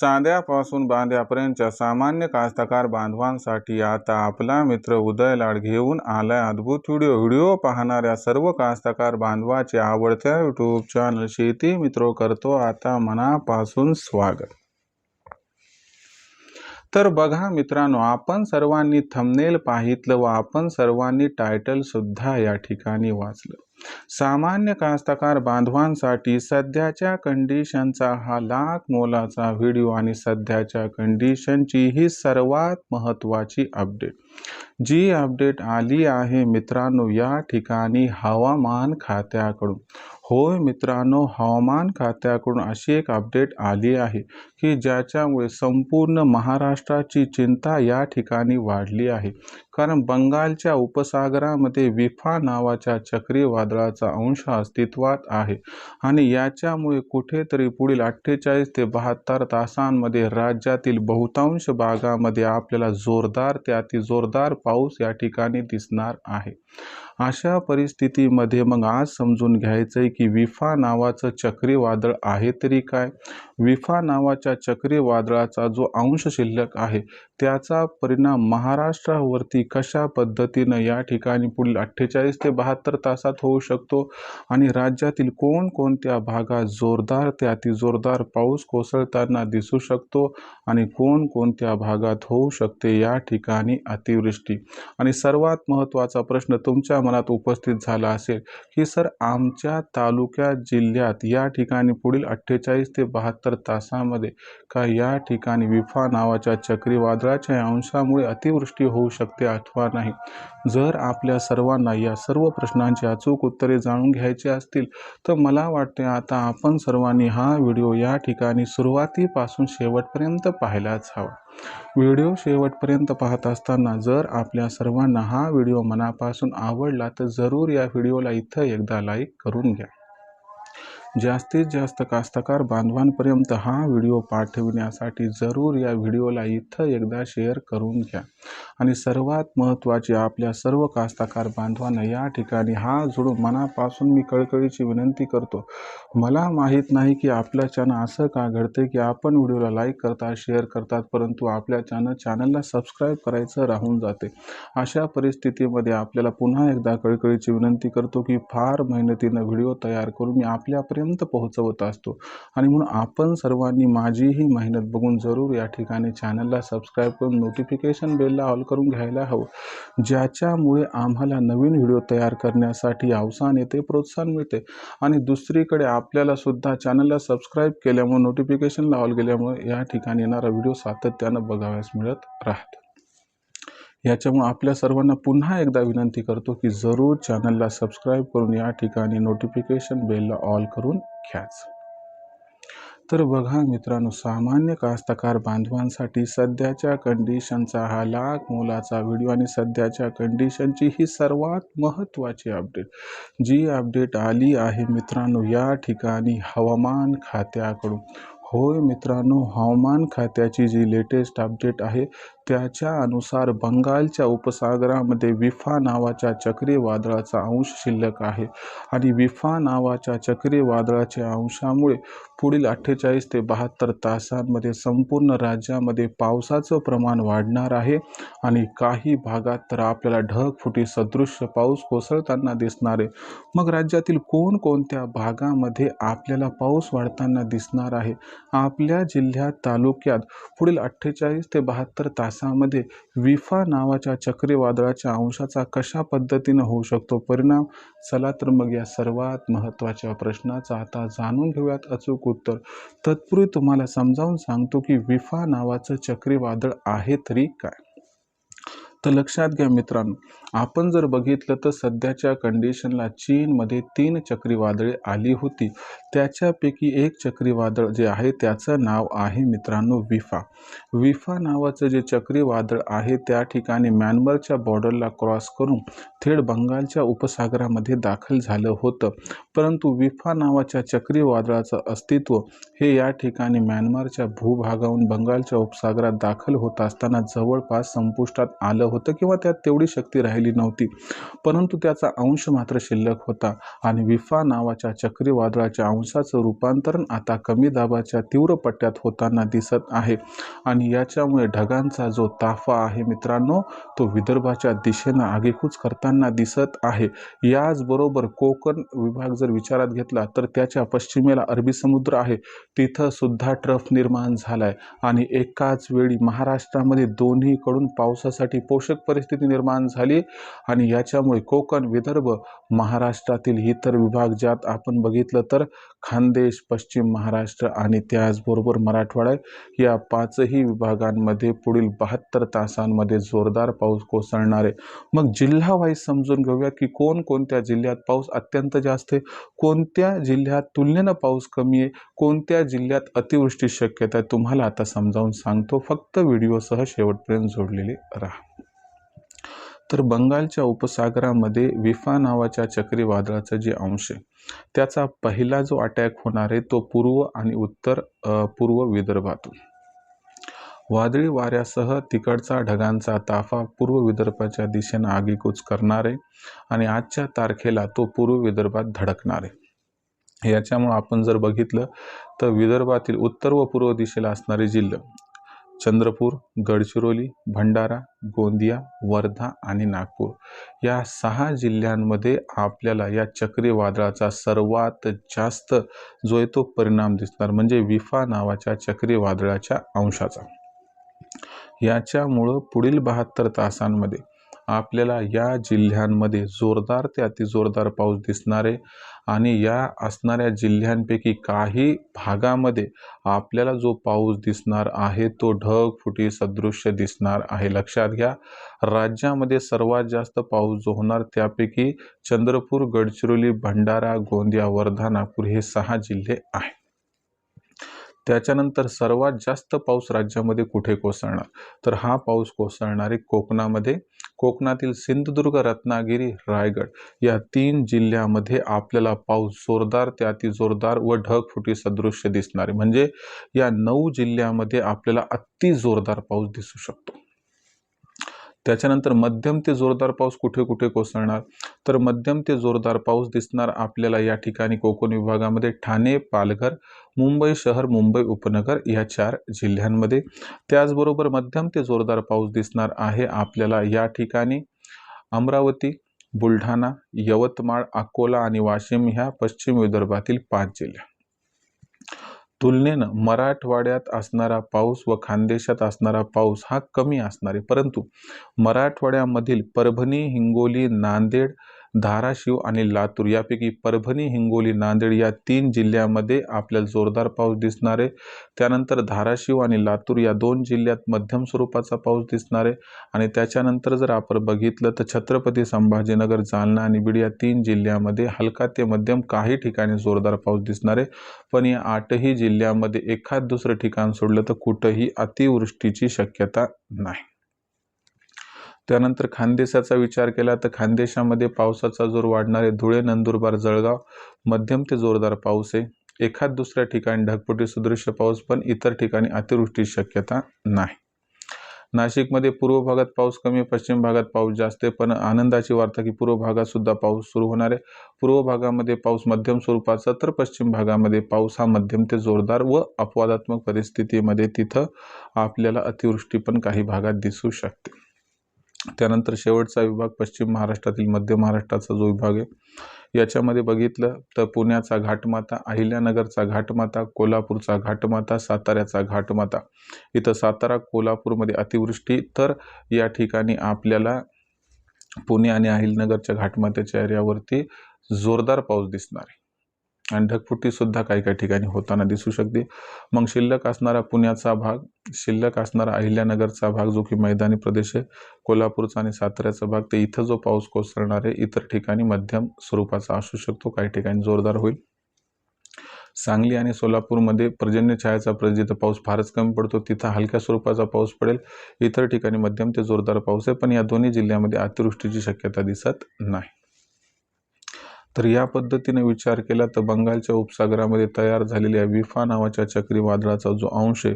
चांद्यापासून बांध्यापर्यंतच्या सामान्य कास्तकार बांधवांसाठी आता आपला मित्र उदय लाड घेऊन आलाय अद्भुत व्हिडिओ. व्हिडिओ पाहणाऱ्या सर्व कास्तकार बांधवाचे आवडत्या यूट्यूब चॅनल शेती मित्र करतो आता मनापासून स्वागत. तर बघा मित्रांनो आपण सर्वांनी थंबनेल पाहितलं व आपण सर्वांनी टायटल सुद्धा या ठिकाणी वाचलं. सामान्य कास्तकार बांधवांसाठी सध्याच्या कंडिशनचा हा लाख मोलाचा व्हिडिओ आणि सध्याच्या कंडिशनची ही सर्वात महत्त्वाची अपडेट जी अपडेट आली आहे मित्रांनो या ठिकाणी हवामान खात्याकडून. होय मित्रांनो हवामान खात्याकडून अशी एक अपडेट आली आहे की ज्याच्यामुळे संपूर्ण महाराष्ट्राची चिंता या ठिकाणी वाढली आहे. कारण बंगालच्या उपसागरामध्ये विफा नावाच्या चक्रीवादळाचा अंश अस्तित्वात आहे आणि याच्यामुळे कुठेतरी पुढील अठ्ठेचाळीस ते बहात्तर तासांमध्ये राज्यातील बहुतांश भागामध्ये आपल्याला जोरदार ते अति जोरदार पाऊस या ठिकाणी दिसणार आहे. अशा परिस्थितीमध्ये मग आज समजून घ्यायचं आहे की विफा नावाचं चक्रीवादळ आहे तरी काय? विफा नावाच्या चक्रीवादळाचा जो अंश शिल्लक आहे त्याचा परिणाम महाराष्ट्रावरती कशा पद्धतीनं या ठिकाणी पुढील अठ्ठेचाळीस ते बहात्तर तासात होऊ शकतो? आणि राज्यातील कोणकोणत्या भागात जोरदार ते अतिजोरदार पाऊस कोसळताना दिसू शकतो? आणि कोणकोणत्या भागात होऊ शकते या ठिकाणी अतिवृष्टी? आणि सर्वात महत्त्वाचा प्रश्न तुमच्या मनात उपस्थित झाला असेल की सर आमच्या तालुक्या जिल्ह्यात या ठिकाणी पुढील अठ्ठेचाळीस ते बहात्तर तासामध्ये का या ठिकाणी विफा नावाच्या चक्रीवादळाच्या अंशामुळे अतिवृष्टी होऊ शकते अथवा नाही? जर आपल्या सर्वांना या सर्व प्रश्नांची अचूक उत्तरे जाणून घ्यायची असतील तर मला वाटते आता आपण सर्वांनी हा व्हिडिओ या ठिकाणी सुरुवातीपासून शेवटपर्यंत पाहायलाच हवा. व्हिडिओ शेवटपर्यंत पाहत असताना जर आपल्या सर्वांना हा व्हिडिओ मनापासून आवडला तर जरूर या व्हिडिओला इथं एकदा लाईक करून घ्या. जास्तीत जास्त कास्तकार बांधवांपर्यंत हा व्हिडिओ पाठविण्यासाठी जरूर या व्हिडिओला इथं एकदा शेअर करून घ्या. आणि सर्वात महत्त्वाचे आपल्या सर्व कास्तकार बांधवांना या ठिकाणी हा जोडून मनापासून मी कळकळीची विनंती करतो. मला माहीत नाही की आपल्या चॅनल असं का घडते की आपण व्हिडिओला लाईक करतात शेअर करतात परंतु आपल्या चॅनल चॅनलला सबस्क्राईब करायचं राहून जाते. अशा परिस्थितीमध्ये आपल्याला पुन्हा एकदा कळकळीची विनंती करतो की फार मेहनतीनं व्हिडिओ तयार करून मी आपल्यापर्यंत पोहोचवत असतो. आणि म्हणून आपण सर्वांनी माझीही मेहनत बघून जरूर या ठिकाणी चॅनलला सबस्क्राईब करून नोटिफिकेशन बेलला ऑल करून घ्यायला हवं. ज्याच्यामुळे आम्हाला नवीन व्हिडिओ तयार करण्यासाठी अवसान येते प्रोत्साहन मिळते. आणि दुसरीकडे आपल्याला सुद्धा चॅनलला सबस्क्राईब केल्यामुळे नोटिफिकेशनला ऑल गेल्यामुळे या ठिकाणी येणारा व्हिडिओ सातत्यानं बघाव्यास मिळत राहतो. याच्यामुळे आपल्या सर्वांना पुन्हा एकदा विनंती करतो की जरूर चॅनलला सबस्क्राईब करून या ठिकाणी नोटिफिकेशन बेलला ऑल करून घ्याच. तर बघा मित्रांनो सामान्य कास्तकार बांधवांसाठी सध्याच्या कंडिशनचा हा लाख मोलाचा व्हिडिओ आणि सध्याच्या कंडिशनची ही सर्वात महत्त्वाची अपडेट जी अपडेट आली आहे मित्रांनो या ठिकाणी हवामान खात्याकडून. होय मित्रांनो हवामान खात्याची जी लेटेस्ट अपडेट आहे त्याच्या अनुसार बंगालच्या उपसागरामध्ये विफा नावाच्या चक्रीवादळाचा अंश शिल्लक आहे. आणि विफा नावाच्या चक्रीवादळाच्या अंशामुळे पुढील अठ्ठेचाळीस ते बहात्तर तासांमध्ये संपूर्ण राज्यामध्ये पावसाचं प्रमाण वाढणार आहे. आणि काही भागात तर आपल्याला ढगफुटी सदृश्य पाऊस कोसळताना दिसणार आहे. मग राज्यातील कोणकोणत्या भागामध्ये आपल्याला पाऊस वाढताना दिसणार आहे? आपल्या जिल्ह्यात तालुक्यात पुढील अठ्ठेचाळीस ते बहात्तर तास तासामध्ये विफा नावाच्या चक्रीवादळाच्या अंशाचा कशा पद्धतीनं होऊ शकतो? परिणाम? चला तर मग या सर्वात महत्त्वाच्या प्रश्नाचा आता जाणून घेऊयात अचूक उत्तर. तत्पूर्वी तुम्हाला समजावून सांगतो की विफा नावाचं चक्रीवादळ आहे तरी काय? तर लक्षात घ्या मित्रांनो आपण जर बघितलं तर सध्याच्या कंडिशनला चीनमध्ये तीन चक्रीवादळे आली होती. त्याच्यापैकी एक चक्रीवादळ जे आहे त्याचं नाव आहे मित्रांनो विफा. विफा नावाचं जे चक्रीवादळ आहे त्या ठिकाणी म्यानमारच्या बॉर्डरला क्रॉस करून थेट बंगालच्या उपसागरामध्ये दाखल झालं होतं. परंतु विफा नावाच्या चक्रीवादळाचं अस्तित्व हे या ठिकाणी म्यानमारच्या भूभागाहून बंगालच्या उपसागरात दाखल होत असताना जवळपास संपुष्टात आलं होतं किंवा त्यात तेवढी शक्ती राहिली नव्हती. परंतु त्याचा अंश मात्र शिल्लक होता आणि विफा नावाच्या चक्रीवादळाच्या अंशाचं रूपांतरण आता कमी दाबाच्या तीव्र पट्ट्यात होताना दिसत आहे. आणि याच्यामुळे ढगांचा जो ताफा आहे मित्रांनो तो विदर्भाच्या दिशेनं आगेकूच करताना दिसत आहे. याचबरोबर कोकण विभाग जर विचारात घेतला तर त्याच्या पश्चिमेला अरबी समुद्र आहे. तिथं सुद्धा ट्रफ निर्माण झालाय. आणि एकाच वेळी महाराष्ट्रामध्ये दोन्हीकडून पावसासाठी पोषक परिस्थिती निर्माण झाली. आणि याच्यामुळे कोकण विदर्भ महाराष्ट्रातील इतर विभाग ज्यात आपण बघितलं तर खानदेश पश्चिम महाराष्ट्र आणि त्याचबरोबर मराठवाडा या पाचही विभागांमध्ये पुढील बहात्तर तासांमध्ये जोरदार पाऊस कोसळणार आहे. मग जिल्हावाईज समजून घेऊयात की कोण कोणत्या जिल्ह्यात पाऊस अत्यंत जास्त आहे कोणत्या जिल्ह्यात तुलनेनं पाऊस कमी आहे कोणत्या जिल्ह्यात अतिवृष्टी शक्यता आहे तुम्हाला आता समजावून सांगतो. फक्त व्हिडिओसह शेवटपर्यंत जोडलेले राहा. तर बंगालच्या उपसागरामध्ये विफा नावाच्या चक्रीवादळाचं जे अंश आहे त्याचा पहिला जो अटॅक होणार आहे तो पूर्व आणि उत्तर पूर्व विदर्भातून. वादळी वाऱ्यासह तिकडचा ढगांचा ताफा पूर्व विदर्भाच्या दिशेनं आगीकूच करणार आहे आणि आजच्या तारखेला तो पूर्व विदर्भात धडकणार आहे. याच्यामुळं आपण जर बघितलं तर विदर्भातील उत्तर व पूर्व दिशेला असणारे जिल्हे चंद्रपूर गडचिरोली भंडारा गोंदिया वर्धा आणि नागपूर या सहा जिल्ह्यांमध्ये आपल्याला या चक्रीवादळाचा सर्वात जास्त जो आहे तो परिणाम दिसणार म्हणजे विफा नावाच्या चक्रीवादळाच्या अंशाचा. याच्यामुळं पुढील बहात्तर तासांमध्ये आपल्याला या जिल्ह्यांमध्ये जोरदार ते अतिजोरदार पाऊस दिसणार आहे आणि या असणाऱ्या जिल्ह्यांपैकी काही भागामध्ये आपल्याला जो पाऊस दिसणार आहे तो ढग फुटी सदृश्य दिसणार आहे. लक्षात घ्या राज्यामध्ये सर्वात जास्त पाऊस जो होणार त्यापैकी चंद्रपूर गडचिरोली भंडारा गोंदिया वर्धा नागपूर हे सहा जिल्हे आहेत. त्याच्यानंतर सर्वात जास्त पाऊस राज्यामध्ये कुठे कोसळणार? तर हा पाऊस कोसळणारे कोकणामध्ये कोकणातील सिंधुदुर्ग रत्नागिरी रायगड या तीन जिल्ह्यामध्ये आपल्याला पाऊस जोरदार ते अति जोरदार व ढगफुटी सदृश्य दिसणारे. म्हणजे या नऊ जिल्ह्यामध्ये आपल्याला अति जोरदार पाऊस दिसू शकतो. त्याच्यानंतर मध्यम ते जोरदार पाऊस कुठे कुठे कोसळणार? तर मध्यम ते जोरदार पाऊस दिसणार आपल्याला या ठिकाणी कोकण विभागामध्ये. ठाणे पालघर मुंबई शहर मुंबई उपनगर या चार जिल्ह्यांमध्ये. त्याचबरोबर मध्यम ते जोरदार पाऊस दिसणार आहे आपल्याला या ठिकाणी. अमरावती बुलढाणा यवतमाळ अकोला आणि वाशिम ह्या पश्चिम विदर्भातील पाच जिल्ह्या तुलनेनं मराठवाड्यात असणारा पाऊस व खानदेशात असणारा पाऊस हा कमी असणार आहे. परंतु मराठवाड्यामधील परभणी हिंगोली नांदेड धाराशिव आणि लातूर यापैकी परभणी हिंगोली नांदेड या तीन जिल्ह्यामध्ये आपल्याला जोरदार पाऊस दिसणार आहे. त्यानंतर धाराशिव आणि लातूर या दोन जिल्ह्यात मध्यम स्वरूपाचा पाऊस दिसणार आहे. आणि त्याच्यानंतर जर आपण बघितलं तर छत्रपती संभाजीनगर जालना आणि बीड या तीन जिल्ह्यामध्ये हलका ते मध्यम काही ठिकाणी जोरदार पाऊस दिसणार आहे. पण या आठही जिल्ह्यामध्ये एखाद दुसरं ठिकाण सोडलं तर कुठंही अतिवृष्टीची शक्यता नाही. त्यानंतर खानदेशाचा विचार केला तर खानदेशामध्ये पावसाचा जोर वाढणार आहे धुळे नंदुरबार जळगाव मध्यम ते जोरदार पाऊस. आहे एखाद दुसऱ्या ठिकाणी ढगपुटी सदृश्य पाऊस पण इतर ठिकाणी अतिवृष्टीची शक्यता नाही. नाशिकमध्ये पूर्व भागात पाऊस कमी पश्चिम भागात पाऊस जास्त आहे पण आनंदाची वार्ता की पूर्व भागात सुद्धा पाऊस सुरू होणार आहे. पूर्व भागामध्ये पाऊस मध्यम स्वरूपाचा तर पश्चिम भागामध्ये पाऊस हा मध्यम ते जोरदार व अपवादात्मक परिस्थितीमध्ये तिथं आपल्याला अतिवृष्टी पण काही भागात दिसू शकते. त्यानंतर शेवटचा विभाग पश्चिम महाराष्ट्रातील मध्य महाराष्ट्राचा जो विभाग आहे. याच्यामध्ये बघितलं तर पुण्याचा घाटमाता अहिल्यानगरचा घाटमाता कोल्हापूरचा घाटमाता साताऱ्याचा घाटमाता. इथं सातारा कोल्हापूरमध्ये अतिवृष्टी. तर या ठिकाणी आपल्याला पुणे आणि अहिलनगरच्या घाटमात्याच्या एरियावरती जोरदार पाऊस दिसणार आहे. आणि ढगफुटीसुद्धा काही काही ठिकाणी होताना दिसू शकते. मग शिल्लक असणारा पुण्याचा भाग शिल्लक असणारा अहिल्यानगरचा भाग जो की मैदानी प्रदेश आहे कोल्हापूरचा आणि साताऱ्याचा भाग ते इथं जो पाऊस कोसळणार आहे इतर ठिकाणी मध्यम स्वरूपाचा असू शकतो काही ठिकाणी जोरदार होईल. सांगली आणि सोलापूरमध्ये पर्जन्य छायाचा जिथं पाऊस फारच कमी पडतो तिथं हलक्या स्वरूपाचा पाऊस पडेल. इतर ठिकाणी मध्यम ते जोरदार पाऊस आहे पण या दोन्ही जिल्ह्यामध्ये अतिवृष्टीची शक्यता दिसत नाही. तर या पद्धतीने विचार केला तर बंगालच्या उपसागरामध्ये तयार झालेल्या विफा नावाच्या चक्रीवादळाचा जो अंश आहे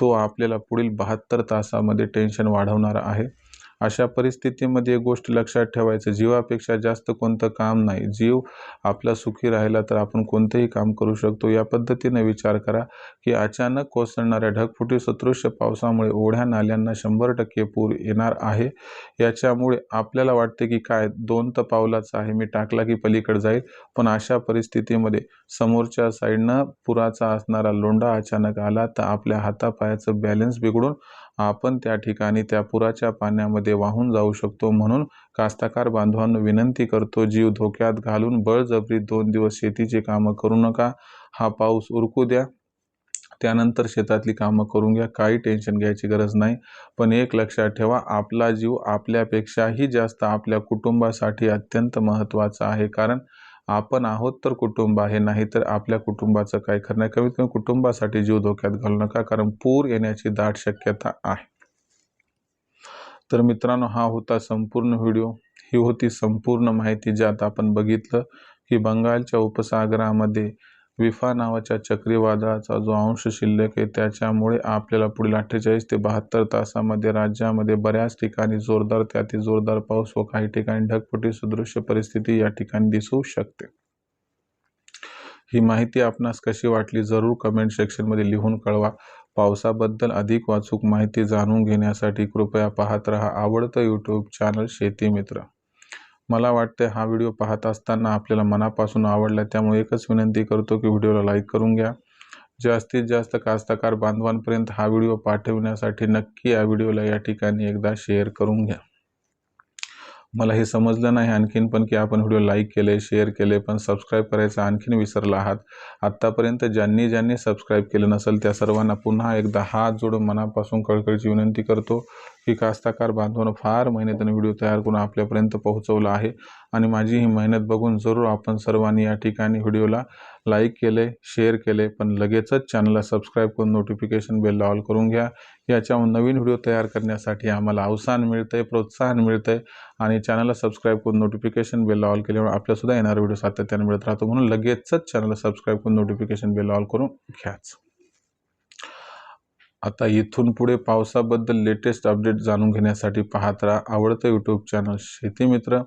तो आपल्याला पुढील बहात्तर तासामध्ये टेन्शन वाढवणारा आहे. अशा परिस्थितीमध्ये एक गोष्ट लक्षात ठेवायचं जीवापेक्षा जास्त कोणतं काम नाही. जीव आपला सुखी राहिला तर आपण कोणतंही काम करू शकतो. या पद्धतीने विचार करा की अचानक कोसळणाऱ्या ढगफुटी सदृश्य पावसामुळे ओढ्या नाल्यांना शंभर टक्के पूर येणार आहे. याच्यामुळे आपल्याला वाटते की काय दोन तर पावलाचं आहे मी टाकला की पलीकडे जाईल. पण अशा परिस्थितीमध्ये समोरच्या साईडनं पुराचा असणारा लोंढा अचानक आला तर आपल्या हातापायाचं बॅलन्स बिघडून आपण त्या ठिकाणी त्या पुराच्या पाण्यामध्ये वाहून जाऊ शकतो म्हणून कास्तकार बांधवांना विनंती करतो जीव धोक्यात घालून बळजबरी दोन दिवस शेतीची कामं करू नका. हा पाऊस उरकू द्या. त्यानंतर शेतातली कामं करून घ्या. काही टेन्शन घ्यायची गरज नाही. पण एक लक्षात ठेवा आपला जीव आपल्यापेक्षाही जास्त आपल्या कुटुंबासाठी अत्यंत महत्त्वाचा आहे. कारण आपण आहोत तर कुटुंब आहे नाही तर आपल्या कुटुंबाचं काय खरं नाही. कमीत कमी कुटुंबासाठी जीव धोक्यात घालू नका कारण पूर येण्याची दाट शक्यता आहे. तर मित्रांनो हा होता संपूर्ण व्हिडिओ. ही होती संपूर्ण माहिती ज्यात आपण बघितलं की बंगालच्या उपसागरामध्ये विफा नावाच्या चक्रीवादळाचा जो अंश शिल्लक आहे त्याच्यामुळे आपल्याला पुढील अठ्ठेचाळीस ते बहात्तर तासामध्ये राज्यामध्ये बऱ्याच ठिकाणी जोरदार त्यातील जोरदार पाऊस व काही ठिकाणी ढगफुटी सदृश्य परिस्थिती या ठिकाणी दिसू शकते. ही माहिती आपणास कशी वाटली जरूर कमेंट सेक्शनमध्ये लिहून कळवा. पावसाबद्दल अधिक वाचूक माहिती जाणून घेण्यासाठी कृपया पाहत रहा आवडतं यूट्यूब चॅनल शेती मित्र. मला वाटते हा व्हिडिओ पाहत असताना आपल्याला मनापासून आवडला त्यामुळे एकच विनंती करतो की व्हिडिओला लाईक करून घ्या. जास्तीत जास्त कास्तकार बांधवांपर्यंत हा व्हिडिओ पाठवण्यासाठी नक्की या व्हिडिओला या ठिकाणी एकदा शेअर करून घ्या. मला हे समजलं नाही आणखीन पण की आपण व्हिडिओ लाईक केले शेअर केले पण सबस्क्राईब करायचं आणखीन विसरला आहात. आत्तापर्यंत ज्यांनी ज्यांनी सबस्क्राईब केलं नसेल त्या सर्वांना पुन्हा एकदा हात जोडून मनापासून कळकळीची विनंती करतो. की कास्ताकार बांधवानं फार मेहनतीने व्हिडिओ तयार करून आपल्यापर्यंत पोहोचवला आहे. आणि माझी ही मेहनत बघून जरूर आपण सर्वांनी या ठिकाणी व्हिडिओला लाईक केले शेअर केले पण लगेचच चॅनलला सबस्क्राईब करून नोटिफिकेशन बेल ऑल करून घ्या. याच्यावर नवीन व्हिडिओ तयार करण्यासाठी आम्हाला अवसान मिळतं आहे प्रोत्साहन मिळतं आहे आणि चॅनलला सबस्क्राईब करून नोटिफिकेशन बेल ऑल केल्यामुळे आपल्यासुद्धा येणारा व्हिडिओ सातत्याने मिळत राहतो. म्हणून लगेचच चॅनलला सबस्क्राईब करून नोटिफिकेशन बेल ऑल करून घ्याच. आता इथून पुढे पावसाबद्दल लेटेस्ट अपडेट जाणून घेण्यासाठी पाहत राहा आवडतं यूट्यूब चॅनल शेती मित्र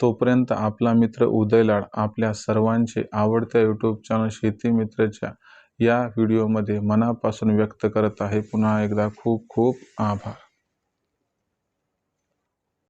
तोपर्यंत आपला मित्र उदयलाड आपल्या सर्वांचे आवडत्या यूट्यूब चॅनल शेती मित्रच्या या व्हिडिओमध्ये मनापासून व्यक्त करत आहे. पुन्हा एकदा खूप खूप आभार.